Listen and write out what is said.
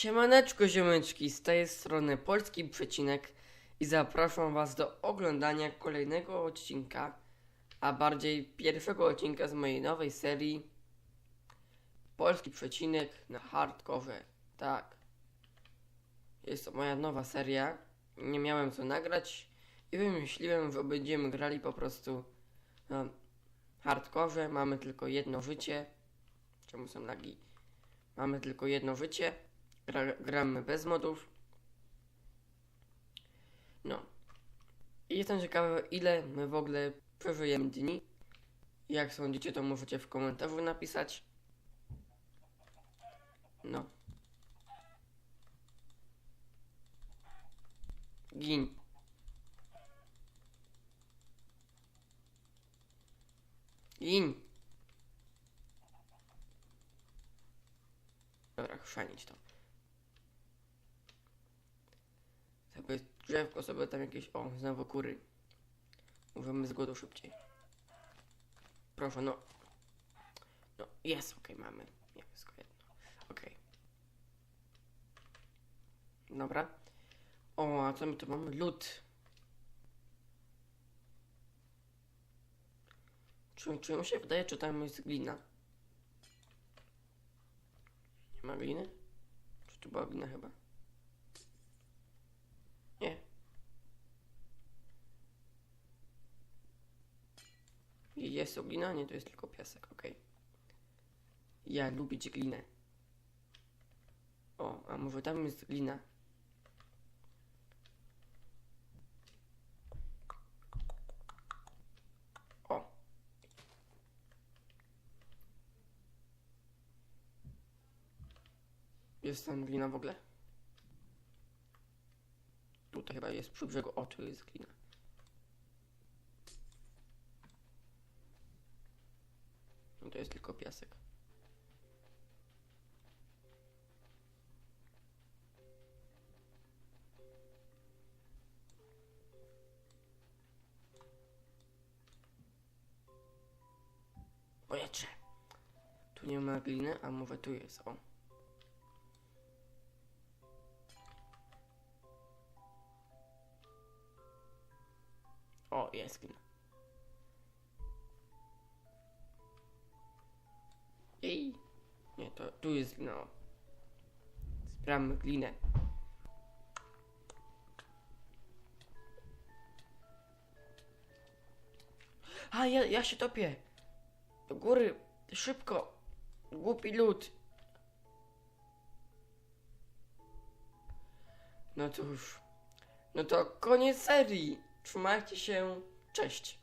Siemaneczko ziomeczki, z tej strony Polski Przecinek i zapraszam was do oglądania kolejnego odcinka, a bardziej pierwszego odcinka z mojej nowej serii Polski Przecinek na hardkorze. Tak. Jest to moja nowa seria. Nie miałem co nagrać i wymyśliłem, że będziemy grali po prostu na hardkorze. Mamy tylko jedno życie. Czemu są lagi? Mamy tylko jedno życie. Gra, gramy bez modów. No. I jestem ciekawy, ile my w ogóle przeżyjemy dni. Jak sądzicie, to możecie w komentarzu napisać. No. Gin. Gin. Dobra, chrzanić to. Sobie drzewko, sobie tam jakieś... O, znowu kury. Możemy z głodu szybciej. Proszę, no. No, jest, okej, mamy. Nie, wszystko jedno. Okej. Dobra. O, a co my tu mamy? Lód. Czy, czy mi się wydaje, czy tam jest glina? Nie ma gliny? Czy tu była glina chyba? Nie. Jest to glina? Nie, to jest tylko piasek, okej. Ja lubię glinę. O, a może tam jest glina? O. Jest tam glina w ogóle? Tutaj chyba jest przy brzegu. O, tu jest glina. To jest tylko piasek. Powietrze. Tu nie ma gliny, a może tu jest. O. O, jest glina. Ej. Nie, to tu jest glina. o. Sprawmy glinę. A, ja, ja się topię. Do góry. Szybko. Głupi lud. No cóż. No to koniec serii. Trzymajcie się. Cześć.